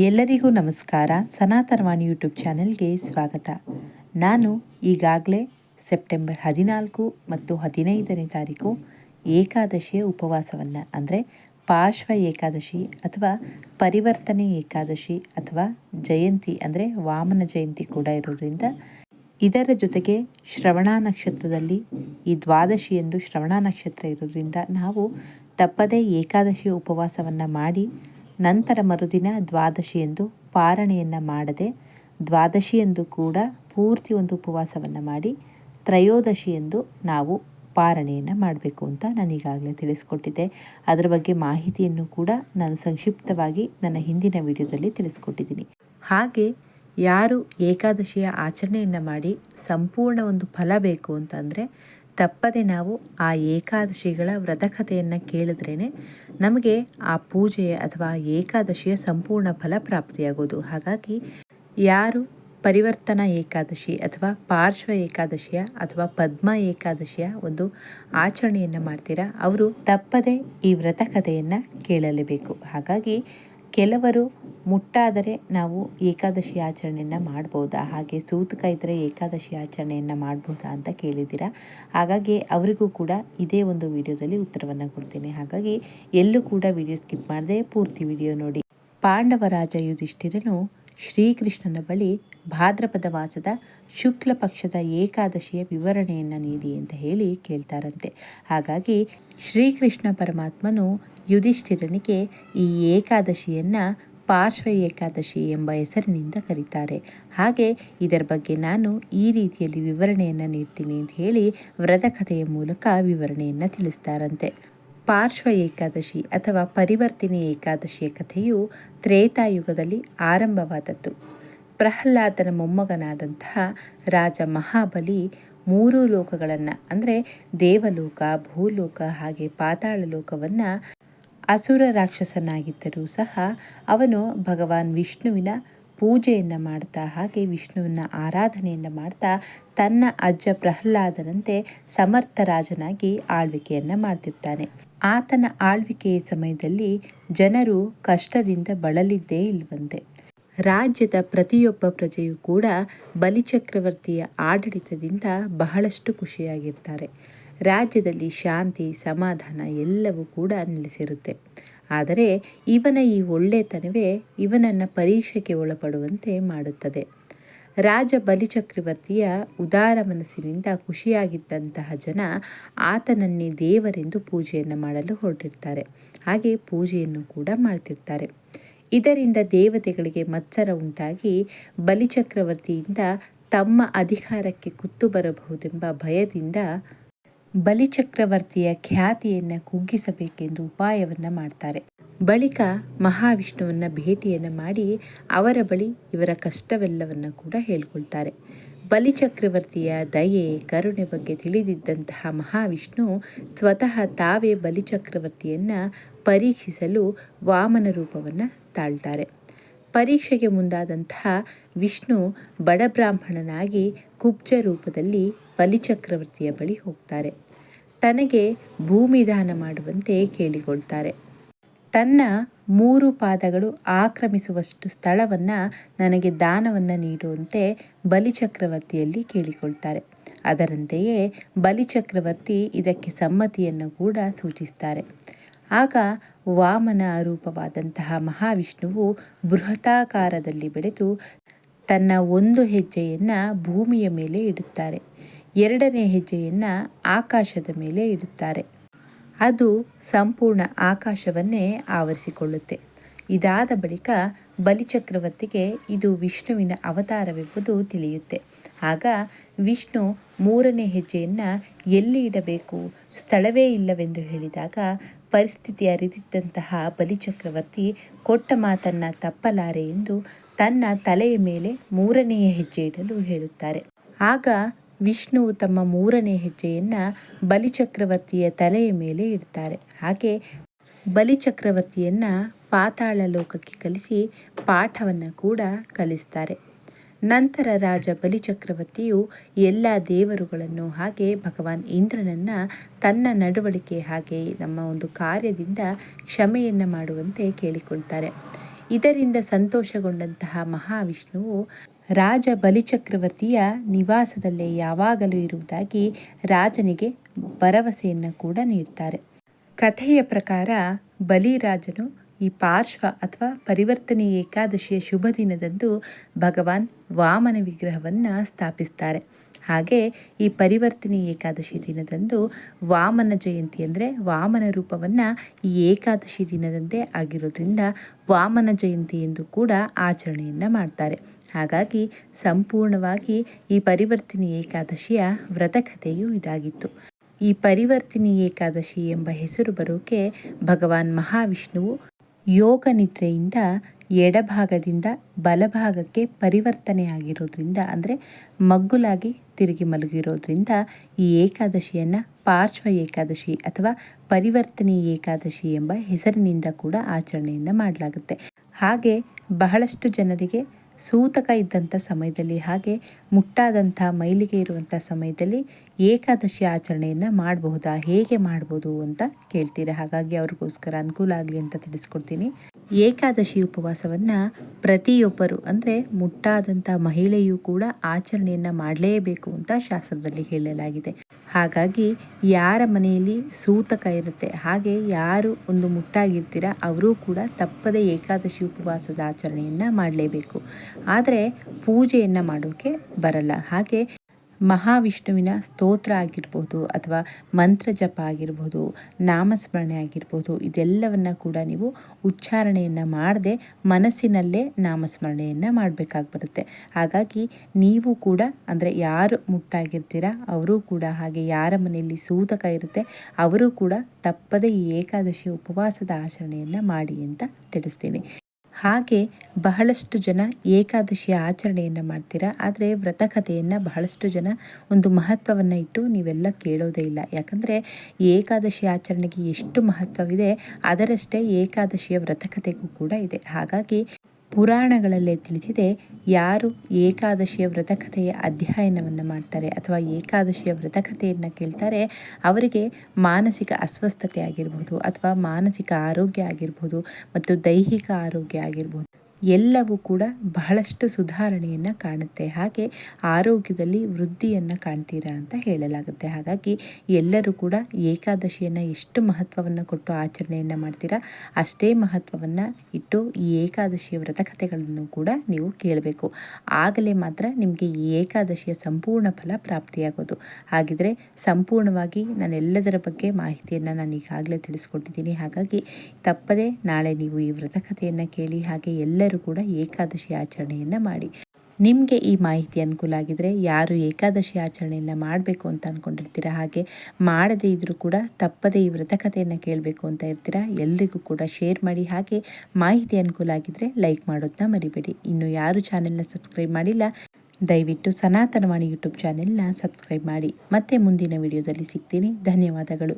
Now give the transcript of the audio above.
ಎಲ್ಲರಿಗೂ ನಮಸ್ಕಾರ. ಸನಾತನವಾಣಿ ಯೂಟ್ಯೂಬ್ ಚಾನೆಲ್ಗೆ ಸ್ವಾಗತ. ನಾನು ಈಗಾಗಲೇ ಸೆಪ್ಟೆಂಬರ್ ಹದಿನಾಲ್ಕು ಮತ್ತು ಹದಿನೈದನೇ ತಾರೀಕು ಏಕಾದಶಿಯ ಉಪವಾಸವನ್ನು, ಅಂದರೆ ಪಾರ್ಶ್ವ ಏಕಾದಶಿ ಅಥವಾ ಪರಿವರ್ತನೆ ಏಕಾದಶಿ ಅಥವಾ ಜಯಂತಿ, ಅಂದರೆ ವಾಮನ ಜಯಂತಿ ಕೂಡ ಇರೋದ್ರಿಂದ ಇದರ ಜೊತೆಗೆ ಶ್ರವಣ ನಕ್ಷತ್ರದಲ್ಲಿ ಈ ದ್ವಾದಶಿ ಎಂದು ಶ್ರವಣ ನಕ್ಷತ್ರ ಇರೋದ್ರಿಂದ ನಾವು ತಪ್ಪದೇ ಏಕಾದಶಿ ಉಪವಾಸವನ್ನು ಮಾಡಿ ನಂತರ ಮರುದಿನ ದ್ವಾದಶಿಯಂದು ಪಾರಣೆಯನ್ನು ಮಾಡದೆ ದ್ವಾದಶಿಯಂದು ಕೂಡ ಪೂರ್ತಿ ಒಂದು ಉಪವಾಸವನ್ನು ಮಾಡಿ ತ್ರಯೋದಶಿಯಂದು ನಾವು ಪಾರಣೆಯನ್ನು ಮಾಡಬೇಕು ಅಂತ ನಾನು ಈಗಾಗಲೇ ತಿಳಿಸ್ಕೊಟ್ಟಿದ್ದೆ. ಅದರ ಬಗ್ಗೆ ಮಾಹಿತಿಯನ್ನು ಕೂಡ ನಾನು ಸಂಕ್ಷಿಪ್ತವಾಗಿ ನನ್ನ ಹಿಂದಿನ ವಿಡಿಯೋದಲ್ಲಿ ತಿಳಿಸ್ಕೊಟ್ಟಿದ್ದೀನಿ. ಹಾಗೆ ಯಾರು ಏಕಾದಶಿಯ ಆಚರಣೆಯನ್ನು ಮಾಡಿ ಸಂಪೂರ್ಣ ಒಂದು ಫಲ ಬೇಕು ಅಂತಂದರೆ ತಪ್ಪದೆ ನಾವು ಆ ಏಕಾದಶಿಗಳ ವ್ರತಕಥೆಯನ್ನು ಕೇಳಿದ್ರೇ ನಮಗೆ ಆ ಪೂಜೆಯ ಅಥವಾ ಏಕಾದಶಿಯ ಸಂಪೂರ್ಣ ಫಲ ಪ್ರಾಪ್ತಿಯಾಗೋದು. ಹಾಗಾಗಿ ಯಾರು ಪರಿವರ್ತನಾ ಏಕಾದಶಿ ಅಥವಾ ಪಾರ್ಶ್ವ ಏಕಾದಶಿಯ ಅಥವಾ ಪದ್ಮ ಏಕಾದಶಿಯ ಒಂದು ಆಚರಣೆಯನ್ನು ಮಾಡ್ತೀರಾ, ಅವರು ತಪ್ಪದೆ ಈ ವ್ರತಕಥೆಯನ್ನು ಕೇಳಲೇಬೇಕು. ಹಾಗಾಗಿ ಕೆಲವರು ಮುಟ್ಟಾದರೆ ನಾವು ಏಕಾದಶಿ ಆಚರಣೆಯನ್ನು ಮಾಡ್ಬೋದಾ? ಹಾಗೆ ಸೂತಕ ಇದ್ದರೆ ಏಕಾದಶಿ ಆಚರಣೆಯನ್ನು ಮಾಡ್ಬೋದಾ ಅಂತ ಕೇಳಿದ್ದೀರಾ? ಹಾಗಾಗಿ ಅವರಿಗೂ ಕೂಡ ಇದೇ ಒಂದು ವಿಡಿಯೋದಲ್ಲಿ ಉತ್ತರವನ್ನು ಕೊಡ್ತೀನಿ. ಹಾಗಾಗಿ ಎಲ್ಲೂ ಕೂಡ ವಿಡಿಯೋ ಸ್ಕಿಪ್ ಮಾಡದೆ ಪೂರ್ತಿ ವಿಡಿಯೋ ನೋಡಿ. ಪಾಂಡವರಾಜ ಯುಧಿಷ್ಠಿರನು ಶ್ರೀಕೃಷ್ಣನ ಬಳಿ ಭಾದ್ರಪದ ವಾಸದ ಶುಕ್ಲ ಪಕ್ಷದ ಏಕಾದಶಿಯ ವಿವರಣೆಯನ್ನು ನೀಡಿ ಅಂತ ಹೇಳಿ ಕೇಳ್ತಾರಂತೆ. ಹಾಗಾಗಿ ಶ್ರೀಕೃಷ್ಣ ಪರಮಾತ್ಮನು ಯುಧಿಷ್ಠಿರನಿಗೆ ಈ ಏಕಾದಶಿಯನ್ನು ಪಾರ್ಶ್ವ ಏಕಾದಶಿ ಎಂಬ ಹೆಸರಿನಿಂದ ಕರೀತಾರೆ. ಹಾಗೆ ಇದರ ಬಗ್ಗೆ ನಾನು ಈ ರೀತಿಯಲ್ಲಿ ವಿವರಣೆಯನ್ನು ನೀಡ್ತೀನಿ ಅಂತ ಹೇಳಿ ವ್ರತಕಥೆಯ ಮೂಲಕ ವಿವರಣೆಯನ್ನು ತಿಳಿಸ್ತಾರಂತೆ. ಪಾರ್ಶ್ವ ಏಕಾದಶಿ ಅಥವಾ ಪರಿವರ್ತಿನಿ ಏಕಾದಶಿಯ ಕಥೆಯು ತ್ರೇತಾಯುಗದಲ್ಲಿ ಆರಂಭವಾದದ್ದು. ಪ್ರಹ್ಲಾದನ ಮೊಮ್ಮಗನಾದಂತಹ ರಾಜ ಮಹಾಬಲಿ ಮೂರು ಲೋಕಗಳನ್ನು, ಅಂದರೆ ದೇವಲೋಕ, ಭೂಲೋಕ ಹಾಗೆ ಪಾತಾಳ ಲೋಕವನ್ನು ಅಸುರ ರಾಕ್ಷಸನಾಗಿದ್ದರೂ ಸಹ ಅವನು ಭಗವಾನ್ ವಿಷ್ಣುವಿನ ಪೂಜೆಯನ್ನು ಮಾಡ್ತಾ ಹಾಗೆ ವಿಷ್ಣುವಿನ ಆರಾಧನೆಯನ್ನು ಮಾಡ್ತಾ ತನ್ನ ಅಜ್ಜ ಪ್ರಹ್ಲಾದನಂತೆ ಸಮರ್ಥ ರಾಜನಾಗಿ ಆಳ್ವಿಕೆಯನ್ನು ಮಾಡ್ತಿರ್ತಾನೆ. ಆತನ ಆಳ್ವಿಕೆಯ ಸಮಯದಲ್ಲಿ ಜನರು ಕಷ್ಟದಿಂದ ಬಳಲಿದ್ದೇ ಇಲ್ವಂತೆ. ರಾಜ್ಯದ ಪ್ರತಿಯೊಬ್ಬ ಪ್ರಜೆಯೂ ಕೂಡ ಬಲಿಚಕ್ರವರ್ತಿಯ ಆಡಳಿತದಿಂದ ಬಹಳಷ್ಟು ಖುಷಿಯಾಗಿರ್ತಾರೆ. ರಾಜ್ಯದಲ್ಲಿ ಶಾಂತಿ, ಸಮಾಧಾನ ಎಲ್ಲವೂ ಕೂಡ ನೆಲೆಸಿರುತ್ತೆ. ಆದರೆ ಇವನ ಈ ಒಳ್ಳೆತನವೇ ಇವನನ್ನು ಪರೀಕ್ಷೆಗೆ ಒಳಪಡುವಂತೆ ಮಾಡುತ್ತದೆ. ರಾಜ ಬಲಿಚಕ್ರವರ್ತಿಯ ಉದಾರ ಮನಸ್ಸಿನಿಂದ ಖುಷಿಯಾಗಿದ್ದಂತಹ ಜನ ಆತನನ್ನೇ ದೇವರೆಂದು ಪೂಜೆಯನ್ನು ಮಾಡಲು ಹೊರಟಿರ್ತಾರೆ. ಹಾಗೆ ಪೂಜೆಯನ್ನು ಕೂಡ ಮಾಡ್ತಿರ್ತಾರೆ. ಇದರಿಂದ ದೇವತೆಗಳಿಗೆ ಮತ್ಸರ ಉಂಟಾಗಿ ಬಲಿಚಕ್ರವರ್ತಿಯಿಂದ ತಮ್ಮ ಅಧಿಕಾರಕ್ಕೆ ಕುತ್ತು ಬರಬಹುದೆಂಬ ಭಯದಿಂದ ಬಲಿಚಕ್ರವರ್ತಿಯ ಖ್ಯಾತಿಯನ್ನು ಕುಗ್ಗಿಸಬೇಕೆಂದು ಉಪಾಯವನ್ನು ಮಾಡ್ತಾರೆ. ಬಳಿಕ ಮಹಾವಿಷ್ಣುವನ್ನ ಭೇಟಿಯನ್ನು ಮಾಡಿ ಅವರ ಬಳಿ ಇವರ ಕಷ್ಟವೆಲ್ಲವನ್ನು ಕೂಡ ಹೇಳ್ಕೊಳ್ತಾರೆ. ಬಲಿಚಕ್ರವರ್ತಿಯ ದಯೆ, ಕರುಣೆ ಬಗ್ಗೆ ತಿಳಿದಿದ್ದಂತಹ ಮಹಾವಿಷ್ಣು ಸ್ವತಃ ತಾವೇ ಬಲಿಚಕ್ರವರ್ತಿಯನ್ನು ಪರೀಕ್ಷಿಸಲು ವಾಮನ ರೂಪವನ್ನು ತಾಳ್ತಾರೆ. ಪರೀಕ್ಷೆಗೆ ಮುಂದಾದಂತಹ ವಿಷ್ಣು ಬಡಬ್ರಾಹ್ಮಣನಾಗಿ ಕುಬ್ಜ ರೂಪದಲ್ಲಿ ಬಲಿಚಕ್ರವರ್ತಿಯ ಬಳಿ ಹೋಗ್ತಾರೆ. ತನಗೆ ಭೂಮಿ ದಾನ ಮಾಡುವಂತೆ ಕೇಳಿಕೊಳ್ತಾರೆ. ತನ್ನ ಮೂರು ಪಾದಗಳು ಆಕ್ರಮಿಸುವಷ್ಟು ಸ್ಥಳವನ್ನು ನನಗೆ ದಾನವನ್ನು ನೀಡುವಂತೆ ಬಲಿಚಕ್ರವರ್ತಿಯಲ್ಲಿ ಕೇಳಿಕೊಳ್ತಾರೆ. ಅದರಂತೆಯೇ ಬಲಿಚಕ್ರವರ್ತಿ ಇದಕ್ಕೆ ಸಮ್ಮತಿಯನ್ನು ಕೂಡ ಸೂಚಿಸ್ತಾರೆ. ಆಗ ವಾಮನ ರೂಪವಾದಂತಹ ಮಹಾವಿಷ್ಣುವು ಬೃಹತಾಕಾರದಲ್ಲಿ ಬೆಳೆದು ತನ್ನ ಒಂದು ಹೆಜ್ಜೆಯನ್ನು ಭೂಮಿಯ ಮೇಲೆ ಇಡುತ್ತಾರೆ. ಎರಡನೇ ಹೆಜ್ಜೆಯನ್ನು ಆಕಾಶದ ಮೇಲೆ ಇಡುತ್ತಾರೆ. ಅದು ಸಂಪೂರ್ಣ ಆಕಾಶವನ್ನೇ ಆವರಿಸಿಕೊಳ್ಳುತ್ತೆ. ಇದಾದ ಬಳಿಕ ಬಲಿಚಕ್ರವರ್ತಿಗೆ ಇದು ವಿಷ್ಣುವಿನ ಅವತಾರವೆಂಬುದು ತಿಳಿಯುತ್ತೆ. ಆಗ ವಿಷ್ಣು ಮೂರನೇ ಹೆಜ್ಜೆಯನ್ನು ಎಲ್ಲಿ ಇಡಬೇಕು, ಸ್ಥಳವೇ ಇಲ್ಲವೆಂದು ಹೇಳಿದಾಗ ಪರಿಸ್ಥಿತಿ ಅರಿತಿದ್ದಂತಹ ಬಲಿಚಕ್ರವರ್ತಿ ಕೊಟ್ಟ ಮಾತನ್ನು ತಪ್ಪಲಾರೆ ಎಂದು ತನ್ನ ತಲೆಯ ಮೇಲೆ ಮೂರನೆಯ ಹೆಜ್ಜೆ ಇಡಲು ಹೇಳುತ್ತಾರೆ. ಆಗ ವಿಷ್ಣುವು ತಮ್ಮ ಮೂರನೇ ಹೆಜ್ಜೆಯನ್ನು ಬಲಿಚಕ್ರವರ್ತಿಯ ತಲೆಯ ಮೇಲೆ ಇಡ್ತಾರೆ. ಹಾಗೆ ಬಲಿಚಕ್ರವರ್ತಿಯನ್ನು ಪಾತಾಳ ಲೋಕಕ್ಕೆ ಕಲಿಸಿ ಪಾಠವನ್ನು ಕೂಡ ಕಲಿಸ್ತಾರೆ. ನಂತರ ರಾಜ ಬಲಿಚಕ್ರವರ್ತಿಯು ಎಲ್ಲ ದೇವರುಗಳನ್ನು ಹಾಗೆ ಭಗವಾನ್ ಇಂದ್ರನನ್ನು ತನ್ನ ನಡವಳಿಕೆ ಹಾಗೆ ನಮ್ಮ ಒಂದು ಕಾರ್ಯದಿಂದ ಕ್ಷಮೆಯನ್ನು ಮಾಡುವಂತೆ ಕೇಳಿಕೊಳ್ತಾರೆ. ಇದರಿಂದ ಸಂತೋಷಗೊಂಡಂತಹ ಮಹಾವಿಷ್ಣುವು ರಾಜ ಬಲಿಚಕ್ರವರ್ತಿಯ ನಿವಾಸದಲ್ಲೇ ಯಾವಾಗಲೂ ಇರುವುದಾಗಿ ರಾಜನಿಗೆ ಭರವಸೆಯನ್ನು ಕೂಡ ನೀಡ್ತಾರೆ. ಕಥೆಯ ಪ್ರಕಾರ ಬಲಿರಾಜನು ಈ ಪಾರ್ಶ್ವ ಅಥವಾ ಪರಿವರ್ತನೆ ಏಕಾದಶಿಯ ಶುಭ ದಿನದಂದು ಭಗವಾನ್ ವಾಮನ ವಿಗ್ರಹವನ್ನು ಸ್ಥಾಪಿಸ್ತಾರೆ. ಹಾಗೆ ಈ ಪರಿವರ್ತನೆ ಏಕಾದಶಿ ದಿನದಂದು ವಾಮನ ಜಯಂತಿ ಅಂದರೆ ವಾಮನ ರೂಪವನ್ನು ಈ ಏಕಾದಶಿ ದಿನದಂದೇ ಆಗಿರೋದ್ರಿಂದ ವಾಮನ ಜಯಂತಿ ಎಂದು ಕೂಡ ಆಚರಣೆಯನ್ನು ಮಾಡ್ತಾರೆ. ಹಾಗಾಗಿ ಸಂಪೂರ್ಣವಾಗಿ ಈ ಪರಿವರ್ತನೆ ಏಕಾದಶಿಯ ವ್ರತಕಥೆಯು ಇದಾಗಿತ್ತು. ಈ ಪರಿವರ್ತಿನಿ ಏಕಾದಶಿ ಎಂಬ ಹೆಸರು ಬರೋಕೆ ಭಗವಾನ್ ಮಹಾವಿಷ್ಣುವು ಯೋಗ ನಿದ್ರೆಯಿಂದ ಎಡಭಾಗದಿಂದ ಬಲಭಾಗಕ್ಕೆ ಪರಿವರ್ತನೆಯಾಗಿರೋದ್ರಿಂದ, ಅಂದರೆ ಮಗ್ಗುಲಾಗಿ ತಿರುಗಿ ಮಲಗಿರೋದ್ರಿಂದ ಈ ಏಕಾದಶಿಯನ್ನು, ಪಾರ್ಶ್ವ ಏಕಾದಶಿ ಅಥವಾ ಪರಿವರ್ತನೆ ಏಕಾದಶಿ ಎಂಬ ಹೆಸರಿನಿಂದ ಕೂಡ ಆಚರಣೆಯಿಂದ ಮಾಡಲಾಗುತ್ತೆ. ಹಾಗೆ ಬಹಳಷ್ಟು ಜನರಿಗೆ ಸೂತಕ ಇದ್ದಂಥ ಸಮಯದಲ್ಲಿ, ಹಾಗೆ ಮುಟ್ಟಾದಂಥ ಮೈಲಿಗೆ ಇರುವಂಥ ಸಮಯದಲ್ಲಿ ಏಕಾದಶಿ ಆಚರಣೆಯನ್ನು ಮಾಡಬಹುದಾ? ಹೇಗೆ ಮಾಡ್ಬೋದು ಅಂತ ಕೇಳ್ತೀರಾ? ಹಾಗಾಗಿ ಅವ್ರಿಗೋಸ್ಕರ ಅನುಕೂಲ ಆಗಲಿ ಅಂತ ತಿಳಿಸ್ಕೊಡ್ತೀನಿ. ಏಕಾದಶಿ ಉಪವಾಸವನ್ನು ಪ್ರತಿಯೊಬ್ಬರು, ಅಂದರೆ ಮುಟ್ಟಾದಂಥ ಮಹಿಳೆಯೂ ಕೂಡ ಆಚರಣೆಯನ್ನು ಮಾಡಲೇಬೇಕು ಅಂತ ಶಾಸ್ತ್ರದಲ್ಲಿ ಹೇಳಲಾಗಿದೆ. ಹಾಗಾಗಿ ಯಾರ ಮನೆಯಲ್ಲಿ ಸೂತಕ ಇರುತ್ತೆ, ಹಾಗೆ ಯಾರು ಒಂದು ಮುಟ್ಟಾಗಿರ್ತೀರ, ಅವರೂ ಕೂಡ ತಪ್ಪದೆ ಏಕಾದಶಿ ಉಪವಾಸದ ಆಚರಣೆಯನ್ನು ಮಾಡಲೇಬೇಕು. ಆದರೆ ಪೂಜೆಯನ್ನು ಮಾಡೋಕ್ಕೆ ಬರಲ್ಲ. ಹಾಗೆ ಮಹಾವಿಷ್ಣುವಿನ ಸ್ತೋತ್ರ ಆಗಿರ್ಬೋದು ಅಥವಾ ಮಂತ್ರ ಜಪ ಆಗಿರ್ಬೋದು, ನಾಮಸ್ಮರಣೆ ಆಗಿರ್ಬೋದು, ಇದೆಲ್ಲವನ್ನು ಕೂಡ ನೀವು ಉಚ್ಚಾರಣೆಯನ್ನು ಮಾಡದೆ ಮನಸ್ಸಿನಲ್ಲೇ ನಾಮಸ್ಮರಣೆಯನ್ನು ಮಾಡಬೇಕಾಗಿ ಬರುತ್ತೆ ಹಾಗಾಗಿ ನೀವು ಕೂಡ, ಅಂದರೆ ಯಾರು ಮುಟ್ಟಾಗಿರ್ತೀರ, ಅವರು ಕೂಡ ಹಾಗೆ ಯಾರ ಮನೆಯಲ್ಲಿ ಸೂತಕ ಇರುತ್ತೆ, ಅವರು ಕೂಡ ತಪ್ಪದೆ ಈ ಏಕಾದಶಿ ಉಪವಾಸದ ಆಚರಣೆಯನ್ನು ಮಾಡಿ ಅಂತ ತಿಳಿಸ್ತೀನಿ. ಹಾಗೆ ಬಹಳಷ್ಟು ಜನ ಏಕಾದಶಿಯ ಆಚರಣೆಯನ್ನು ಮಾಡ್ತೀರಾ? ಆದರೆ ವ್ರತಕಥೆಯನ್ನು ಬಹಳಷ್ಟು ಜನ ಒಂದು ಮಹತ್ವವನ್ನು ಇಟ್ಟು ನೀವೆಲ್ಲ ಕೇಳೋದೇ ಇಲ್ಲ. ಯಾಕಂದರೆ ಏಕಾದಶಿ ಆಚರಣೆಗೆ ಎಷ್ಟು ಮಹತ್ವವಿದೆ, ಅದರಷ್ಟೇ ಏಕಾದಶಿಯ ವ್ರತಕಥೆಗೂ ಕೂಡ ಇದೆ. ಹಾಗಾಗಿ ಪುರಾಣಗಳಲ್ಲೇ ತಿಳಿಸಿದೆ ಯಾರು ಏಕಾದಶಿಯ ವ್ರತಕಥೆಯ ಅಧ್ಯಯನವನ್ನು ಮಾಡ್ತಾರೆ ಅಥವಾ ಏಕಾದಶಿಯ ವ್ರತಕಥೆಯನ್ನು ಕೇಳ್ತಾರೆ, ಅವರಿಗೆ ಮಾನಸಿಕ ಅಸ್ವಸ್ಥತೆ ಆಗಿರ್ಬೋದು ಅಥವಾ ಮಾನಸಿಕ ಆರೋಗ್ಯ ಆಗಿರ್ಬೋದು ಮತ್ತು ದೈಹಿಕ ಆರೋಗ್ಯ ಆಗಿರ್ಬೋದು. ಎಲ್ಲವೂ ಕೂಡ ಬಹಳಷ್ಟು ಸುಧಾರಣೆಯನ್ನು ಕಾಣುತ್ತೆ. ಹಾಗೆ ಆರೋಗ್ಯದಲ್ಲಿ ವೃದ್ಧಿಯನ್ನು ಕಾಣ್ತೀರಾ ಅಂತ ಹೇಳಲಾಗುತ್ತೆ. ಹಾಗಾಗಿ ಎಲ್ಲರೂ ಕೂಡ ಏಕಾದಶಿಯನ್ನು ಎಷ್ಟು ಮಹತ್ವವನ್ನು ಕೊಟ್ಟು ಆಚರಣೆಯನ್ನು ಮಾಡ್ತೀರಾ, ಅಷ್ಟೇ ಮಹತ್ವವನ್ನು ಇಟ್ಟು ಈ ಏಕಾದಶಿಯ ವ್ರತಕಥೆಗಳನ್ನು ಕೂಡ ನೀವು ಕೇಳಬೇಕು. ಆಗಲೇ ಮಾತ್ರ ನಿಮಗೆ ಈ ಏಕಾದಶಿಯ ಸಂಪೂರ್ಣ ಫಲ ಪ್ರಾಪ್ತಿಯಾಗೋದು. ಹಾಗಿದ್ರೆ ಸಂಪೂರ್ಣವಾಗಿ ನಾನು ಎಲ್ಲದರ ಬಗ್ಗೆ ಮಾಹಿತಿಯನ್ನು ನಾನು ಈಗಾಗಲೇ ತಿಳಿಸ್ಕೊಟ್ಟಿದ್ದೀನಿ. ಹಾಗಾಗಿ ತಪ್ಪದೇ ನಾಳೆ ನೀವು ಈ ವ್ರತಕಥೆಯನ್ನು ಕೇಳಿ ಹಾಗೆ ಎಲ್ಲರೂ ಕೂಡ ಏಕಾದಶಿ ಆಚರಣೆಯನ್ನು ಮಾಡಿ. ನಿಮಗೆ ಈ ಮಾಹಿತಿ ಅನುಕೂಲ ಆಗಿದ್ರೆ ಯಾರು ಏಕಾದಶಿ ಆಚರಣೆಯನ್ನು ಮಾಡಬೇಕು ಅಂತ ಅಂದ್ಕೊಂಡಿರ್ತೀರ ಹಾಗೆ ಮಾಡದೇ ಇದ್ದರೂ ಕೂಡ ತಪ್ಪದೇ ಈ ವ್ರತಕಥೆಯನ್ನು ಕೇಳಬೇಕು ಅಂತ ಇರ್ತೀರಾ, ಎಲ್ರಿಗೂ ಕೂಡ ಶೇರ್ ಮಾಡಿ, ಹಾಗೆ ಮಾಹಿತಿ ಅನುಕೂಲ ಆಗಿದ್ರೆ ಲೈಕ್ ಮಾಡೋದನ್ನ ಮರಿಬೇಡಿ. ಇನ್ನು ಯಾರು ಚಾನೆಲ್ನ ಸಬ್ಸ್ಕ್ರೈಬ್ ಮಾಡಿಲ್ಲ, ದಯವಿಟ್ಟು ಸನಾತನವಾಣಿ ಯೂಟ್ಯೂಬ್ ಚಾನೆಲ್ನ ಸಬ್ಸ್ಕ್ರೈಬ್ ಮಾಡಿ. ಮತ್ತೆ ಮುಂದಿನ ವಿಡಿಯೋದಲ್ಲಿ ಸಿಗ್ತೀನಿ. ಧನ್ಯವಾದಗಳು.